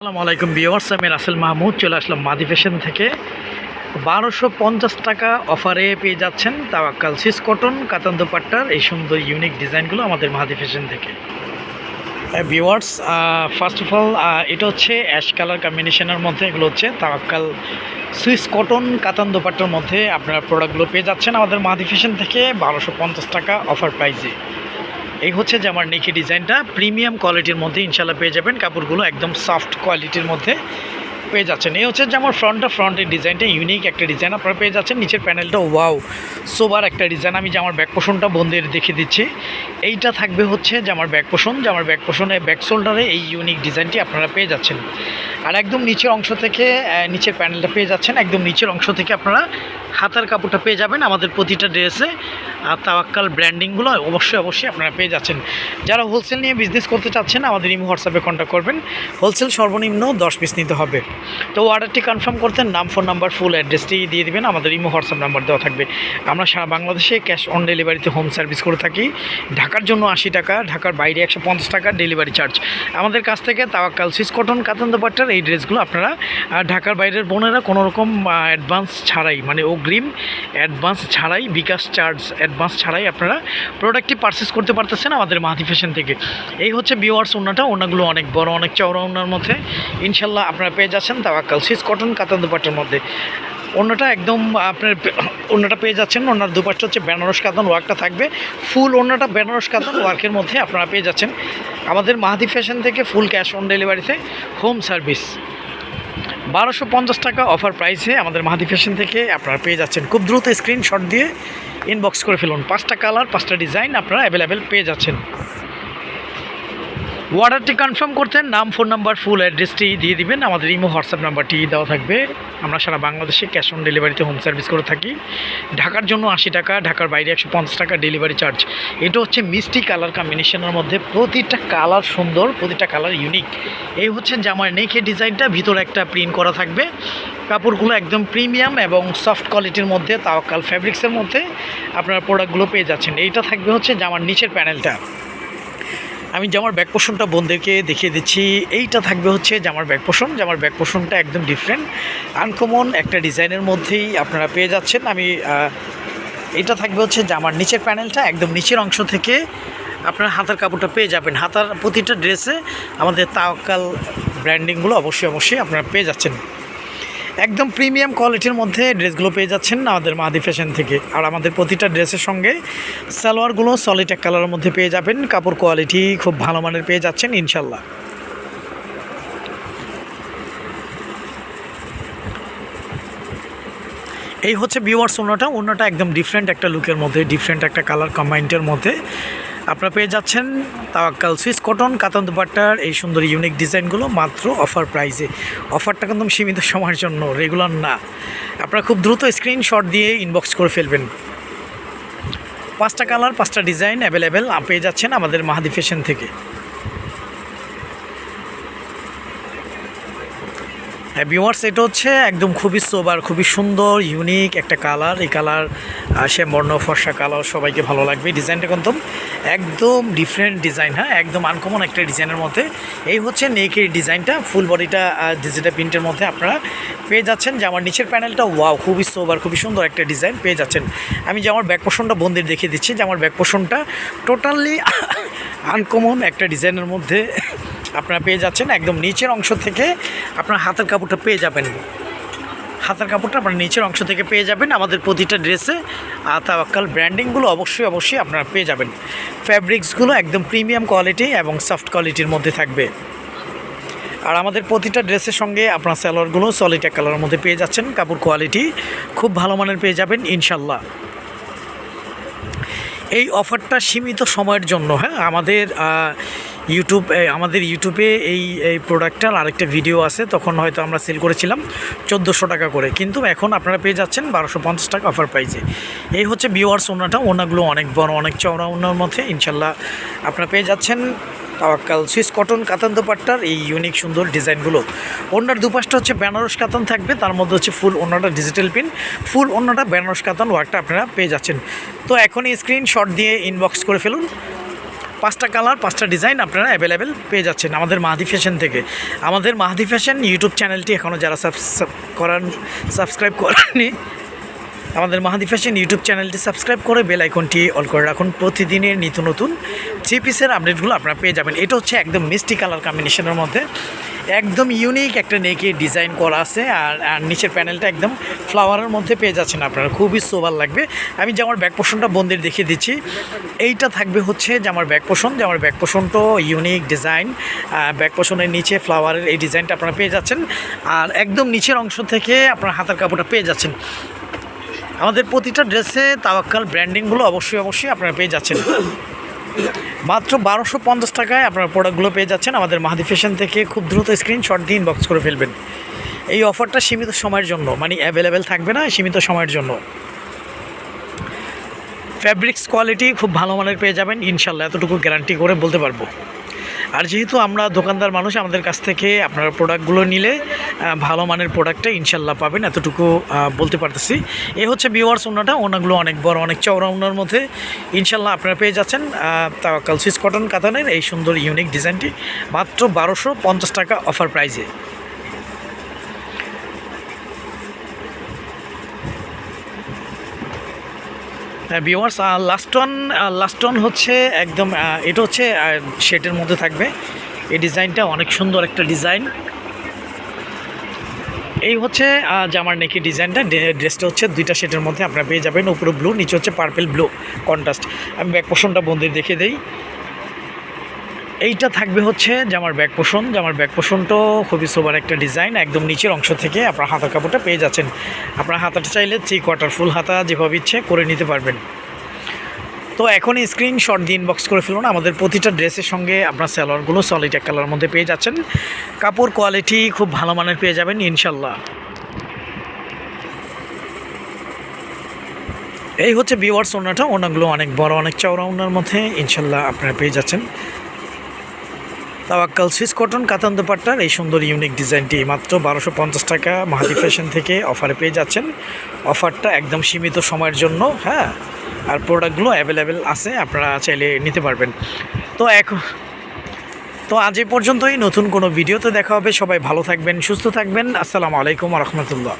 আসসালামু আলাইকুম বিওয়ার্স আমি রাসেল মাহমুদ, চলে আসলাম মাদি ফ্যাশন থেকে। বারোশো পঞ্চাশ টাকা অফারে পেয়ে যাচ্ছেন তাওয়াক্কাল সিস কটন, কাতান দোপাট্টার এই সুন্দর ইউনিক ডিজাইনগুলো আমাদের মাদি ফ্যাশন থেকে। ভিওয়ার্স ফার্স্ট অফ অল এটা হচ্ছে অ্যাশ কালার কম্বিনেশনের মধ্যে, এগুলো হচ্ছে তাওয়াক্কাল সুইস কটন, কাতান দোপাট্টার মধ্যে আপনারা প্রোডাক্টগুলো পেয়ে যাচ্ছেন আমাদের মাদি ফ্যাশন থেকে। বারোশো পঞ্চাশ টাকা অফার প্রাইসে এই হচ্ছে যে আমার নেকি ডিজাইনটা। প্রিমিয়াম কোয়ালিটির মধ্যে ইনশাল্লাহ পেয়ে যাবেন। কাপড়গুলো একদম সফট কোয়ালিটির মধ্যে পেয়ে যাচ্ছেন। এই হচ্ছে যে আমার ফ্রন্টটা ফ্রন্টের ডিজাইনটা ইউনিক একটা ডিজাইন আপনারা পেয়ে যাচ্ছেন। নিচের প্যানেলটা ওয়াও সোবার একটা ডিজাইন। আমি যে আমার ব্যাক পোষণটা বন্ধের দেখিয়ে দিচ্ছি। এইটা থাকবে হচ্ছে যে আমার ব্যাক পোষণ যে আমার ব্যাক পোষণে ব্যাক শোল্ডারে এই ইউনিক ডিজাইনটি আপনারা পেয়ে যাচ্ছেন। আর একদম নিচের অংশ থেকে নিচের প্যানেলটা পেয়ে যাচ্ছেন। একদম নিচের অংশ থেকে আপনারা হাতার কাপড়টা পেয়ে যাবেন আমাদের প্রতিটা ড্রেসে। আর তাওয়াক্কাল ব্র্যান্ডিংগুলো অবশ্যই অবশ্যই আপনারা পেয়ে যাচ্ছেন। যারা হোলসেল নিয়ে বিজনেস করতে চাচ্ছেন, আমাদের ইমো হোয়াটসঅ্যাপে কন্ট্যাক্ট করবেন। হোলসেল সর্বনিম্ন দশ পিস নিতে হবে। তো অর্ডারটি কনফার্ম করতে নাম ফোন নাম্বার ফুল অ্যাড্রেসটি দিয়ে দিবেন। আমাদের ইমো হোয়াটসঅ্যাপ নাম্বার দেওয়া থাকবে। আমরা সারা বাংলাদেশে ক্যাশ অন ডেলিভারিতে হোম সার্ভিস করে থাকি। ঢাকার জন্য আশি টাকা, ঢাকার বাইরে একশো পঞ্চাশ টাকা ডেলিভারি চার্জ আমাদের কাছ থেকে তাওয়াক্কাল সিস কটন কাতান দোপাট্টার এই ড্রেসগুলো আপনারা ঢাকার বাইরের বোনেরা কোনো রকম অ্যাডভান্স ছাড়াই মানে অগ্রিম অ্যাডভান্স ছাড়াই, বিকাশ চার্জ অ্যাডভান্স ছাড়াই আপনারা প্রোডাক্টটি পারচেস করতে পারতেছেন আমাদের মাহাতি ফ্যাশন থেকে। এই হচ্ছে বিওয়ার্স ওনাটা ওনাগুলো অনেক বড়, অনেক চওড়া ওনার মধ্যে। ইনশাল্লাহ আপনারা পেয়ে যাচ্ছেন তাওয়াক্কাল। সিস কটন কাতান দুপাটের মধ্যে। অন্যটা একদম আপনার অন্যটা পেয়ে যাচ্ছেন ওনার দুপাট্টা হচ্ছে বেনারস কাতান ওয়ার্কটা থাকবে। ফুল অন্যটা বেনারস কাতান ওয়ার্কের মধ্যে আপনারা পেয়ে যাচ্ছেন। আমাদের মাহাদি ফ্যাশন থেকে ফুল ক্যাশ অন ডেলিভারিতে হোম সার্ভিস। বারোশো পঞ্চাশ টাকা অফার প্রাইসে আমাদের মাহাদি ফ্যাশন থেকে আপনারা পেয়ে যাচ্ছেন। খুব দ্রুত স্ক্রিনশট দিয়ে ইনবক্স করে ফেলুন। পাঁচটা কালার, পাঁচটা ডিজাইন আপনারা অ্যাভেলেবেল পেয়ে যাচ্ছেন। অর্ডারটি কনফার্ম করতে নাম ফোন নাম্বার ফুল অ্যাড্রেসটি দিয়ে দিবেন। আমাদের ইমো হোয়াটসঅ্যাপ নাম্বারটি দেওয়া থাকবে। আমরা সারা বাংলাদেশে ক্যাশ অন ডেলিভারিতে হোম সার্ভিস করে থাকি। ঢাকার জন্য আশি টাকা, ঢাকার বাইরে একশো পঞ্চাশ টাকা ডেলিভারি চার্জ এটা হচ্ছে মিষ্টি কালার কম্বিনেশনের মধ্যে প্রতিটা কালার সুন্দর, প্রতিটা কালার ইউনিক এই হচ্ছে জামার নেকের ডিজাইনটা, ভিতরে একটা প্রিন্ট করা থাকবে। কাপড়গুলো একদম প্রিমিয়াম এবং সফট কোয়ালিটির মধ্যে তাওকাল ফ্যাব্রিক্সের মধ্যে আপনারা প্রোডাক্টগুলো পেয়ে যাচ্ছেন। এইটা থাকবে হচ্ছে জামার নিচের প্যানেলটা আমি জামার ব্যাক পোষণটা বোনদেরকে দেখিয়ে দিচ্ছি। এইটা থাকবে হচ্ছে জামার ব্যাক পোষণ। জামার ব্যাক পোষণটা একদম ডিফারেন্ট আনকমন একটা ডিজাইনের মধ্যেই আপনারা পেয়ে যাচ্ছেন। আমি এটা থাকবে হচ্ছে জামার নিচের প্যানেলটা একদম নিচের অংশ থেকে আপনার হাতার কাপড়টা পেয়ে যাবেন। হাতার প্রতিটা ড্রেসে আমাদের তাওকাল ব্র্যান্ডিংগুলো অবশ্যই অবশ্যই আপনারা পেয়ে যাচ্ছেন। একদম প্রিমিয়াম কোয়ালিটির মধ্যে ড্রেসগুলো পেয়ে যাচ্ছেন আমাদের মাদি ফ্যাশন থেকে। আর আমাদের প্রতিটা ড্রেসের সঙ্গে সালোয়ারগুলো সলিড এক কালারের মধ্যে পেয়ে যাবেন। কাপড় কোয়ালিটি খুব ভালো মানের পেয়ে যাচ্ছেন ইনশাল্লাহ এই হচ্ছে বিওয়ার্স ওনাটা। ওনাটা একদম ডিফারেন্ট একটা লুকের মধ্যে ডিফারেন্ট একটা কালার কম্বাইন্ডের মধ্যে। আপনারা পেয়ে যাচ্ছেন তাওয়াক্কাল সুইস কটন, কাতান দুপাট্টার এই সুন্দর ইউনিক ডিজাইনগুলো মাত্র অফার প্রাইসে অফারটা কিন্তু সীমিত সময়ের জন্য রেগুলার না। আপনারা খুব দ্রুত স্ক্রিনশট দিয়ে ইনবক্স করে ফেলবেন। পাঁচটা কালার পাঁচটা ডিজাইন অ্যাভেলেবেল পেয়ে যাচ্ছেন আমাদের মাহাদি ফ্যাশন থেকে। হ্যাঁ ভিউয়ার্স এটা হচ্ছে একদম খুবই সোবার খুবই সুন্দর ইউনিক একটা কালার এই কালার সে বর্ণ, ফর্সা কালার সবাইকে ভালো লাগবে। ডিজাইনটা কিন্তু একদম ডিফারেন্ট ডিজাইন হ্যাঁ একদম আনকমন একটা ডিজাইনের মধ্যে। এই হচ্ছে নেকের ডিজাইনটা ফুল বডিটা ডিজিটাল প্রিন্টের মধ্যে আপনারা পেয়ে যাচ্ছেন। যে আমার নিচের প্যানেলটা ওয়াও খুবই সোবার খুবই সুন্দর একটা ডিজাইন পেয়ে যাচ্ছেন। আমি যে আমার ব্যাক পোষণটা বন্দির দেখিয়ে দিচ্ছি, যে আমার ব্যাক পোষণটা টোটালি আনকমন একটা ডিজাইনের মধ্যে আপনারা পেয়ে যাচ্ছেন একদম নিচের অংশ থেকে আপনার হাতের কাপড়টা পেয়ে যাবেন। হাতের কাপড়টা আপনার নিচের অংশ থেকে পেয়ে যাবেন আমাদের প্রতিটা ড্রেসে। আর তাওয়াক্কাল ব্র্যান্ডিংগুলো অবশ্যই অবশ্যই আপনারা পেয়ে যাবেন। ফ্যাব্রিক্সগুলো একদম প্রিমিয়াম কোয়ালিটি এবং সফট কোয়ালিটির মধ্যে থাকবে। আর আমাদের প্রতিটা ড্রেসের সঙ্গে আপনার স্যালোয়ারগুলো এক কালারের মধ্যে পেয়ে যাচ্ছেন। কাপড় কোয়ালিটি খুব ভালো মানের পেয়ে যাবেন ইনশাল্লাহ এই অফারটা সীমিত সময়ের জন্য হ্যাঁ? আমাদের ইউটিউব আমাদের ইউটিউবে এই এই প্রোডাক্টটার আরেকটা ভিডিও আছে, তখন হয়তো আমরা সেল করেছিলাম চোদ্দোশো টাকা করে। কিন্তু এখন আপনারা পেয়ে যাচ্ছেন বারোশো পঞ্চাশ টাকা অফার প্রাইসে এই হচ্ছে বিওয়ার্স ওনাটা ওনাগুলো অনেক বড়, অনেক চওড়া, ওনার মধ্যে ইনশাল্লাহ আপনারা পেয়ে যাচ্ছেন। তাওয়াক্কাল, সুইস কটন, কাতান দোপাট্টার এই ইউনিক সুন্দর ডিজাইনগুলো। ওনার দুপাশটা হচ্ছে বেনারস কাতান থাকবে, তার মধ্যে হচ্ছে ফুল ওনাটা ডিজিটাল পিন ফুল ওনাটা বেনারস কাতান ওয়ার্কটা আপনারা পেয়ে যাচ্ছেন। তো এখনই স্ক্রিনশট দিয়ে ইনবক্স করে ফেলুন। পাঁচটা কালার, পাঁচটা ডিজাইন আপনারা অ্যাভেলেবেল পেয়ে যাচ্ছেন আমাদের মাহাদি ফ্যাশন থেকে। আমাদের মাহাদি ফ্যাশন ইউটিউব চ্যানেলটি এখনও যারা সাবস্ক্রাইব করান সাবস্ক্রাইব করেননি, আমাদের মাহাদি ফ্যাশন ইউটিউব চ্যানেলটি সাবস্ক্রাইব করে বেল আইকনটি অল করে রাখুন। প্রতিদিনের নিত্য নতুন থ্রি পিসের আপডেটগুলো আপনারা পেয়ে যাবেন। এটা হচ্ছে একদম মিষ্টি কালার কম্বিনেশনের মধ্যে। একদম ইউনিক একটা নেকে ডিজাইন করা আছে আর আর নিচের প্যানেলটা একদম ফ্লাওয়ারের মধ্যে পেয়ে যাচ্ছেন আপনারা। খুবই সোবার লাগবে। আমি যে আমার ব্যাক পোষণটা বন্দির দেখিয়ে দিচ্ছি, এইটা থাকবে হচ্ছে যে আমার ব্যাক পোষণ যে আমার ব্যাক পোষণটা ইউনিক ডিজাইন ব্যাক পোষণের নিচে ফ্লাওয়ারের এই ডিজাইনটা আপনারা পেয়ে যাচ্ছেন। আর একদম নিচের অংশ থেকে আপনার হাতের কাপড়টা পেয়ে যাচ্ছেন। আমাদের প্রতিটা ড্রেসে তাওয়াক্কাল ব্র্যান্ডিংগুলো অবশ্যই অবশ্যই আপনারা পেয়ে যাচ্ছেন। মাত্র বারোশো পঞ্চাশ টাকায় আপনার প্রোডাক্টগুলো পেয়ে যাচ্ছেন আমাদের মাহাদি ফ্যাশন থেকে খুব দ্রুত স্ক্রিনশট দিয়ে ইনবক্স করে ফেলবেন। এই অফারটা সীমিত সময়ের জন্য মানে অ্যাভেলেবেল থাকবে না, সীমিত সময়ের জন্য। ফ্যাব্রিক্স কোয়ালিটি খুব ভালো মানের পেয়ে যাবেন ইনশাল্লাহ এতটুকু গ্যারান্টি করে বলতে পারব। আর যেহেতু আমরা দোকানদার মানুষ, আমাদের কাছ থেকে আপনারা প্রোডাক্টগুলো নিলে ভালো মানের প্রোডাক্টটা ইনশাল্লাহ পাবেন, এতটুকু বলতে পারতেছি। এ হচ্ছে বিওয়ার্স ওনাটা, ওনাগুলো অনেক বড়, অনেক চওড়া ওনার মধ্যে। ইনশাল্লাহ আপনারা পেয়ে যাচ্ছেন তা সুইস কটন কাতানের এই সুন্দর ইউনিক ডিজাইনটি মাত্র বারোশো পঞ্চাশ টাকা অফার প্রাইজে viewers last one last one হচ্ছে একদম এটা হচ্ছে শেটের মধ্যে থাকবে। এই ডিজাইনটা অনেক সুন্দর একটা ডিজাইন। এই হচ্ছে জামার নেকি ডিজাইনটা। ড্রেসটা হচ্ছে দুইটা শেটের মধ্যে আপনারা পেয়ে যাবেন। উপরে ব্লু নিচে হচ্ছে পার্পেল ব্লু কন্ট্রাস্ট আমি ব্যাক পোষণটা বন্দির দেখে দেই। এইটা থাকবে হচ্ছে জামার ব্যাক পোষণ। জামার ব্যাক পোষণটাও খুবই সোবার একটা ডিজাইন, একদম নিচের অংশ থেকে আপনার হাতা কাপড়টা পেয়ে যাচ্ছেন। আপনার হাতাটা চাইলে থ্রি কোয়ার্টার ফুল হাতা যেভাবে ইচ্ছে করে নিতে পারবেন। তো এখনই স্ক্রিনশট দিয়ে ইনবক্স করে ফেলুন। আমাদের প্রতিটা ড্রেসের সঙ্গে আপনার স্যালোয়ারগুলো সলিড এক কালার মধ্যে পেয়ে যাচ্ছেন। কাপড় কোয়ালিটি খুব ভালো মানের পেয়ে যাবেন ইনশাল্লাহ। এই হচ্ছে বিওয়ার্স ওনাটা। ওনাগুলো অনেক বড়, অনেক চওড়া ওনার মধ্যে ইনশাল্লাহ আপনারা পেয়ে যাচ্ছেন। তাওয়াক্কাল সুইস কটন কাতান দোপাট্টার এই সুন্দর ইউনিক ডিজাইনটি মাত্র বারোশো পঞ্চাশ টাকা মাহাদি ফ্যাশন থেকে অফারে পেয়ে যাচ্ছেন। অফারটা একদম সীমিত সময়ের জন্য হ্যাঁ? আর প্রোডাক্টগুলো অ্যাভেলেবেল আছে, আপনারা চাইলে নিতে পারবেন। তো এখন তো আজ এ পর্যন্তই, নতুন কোনো ভিডিওতে দেখা হবে। সবাই ভালো থাকবেন, সুস্থ থাকবেন। আসসালামু আলাইকুম রহমতুল্লাহ।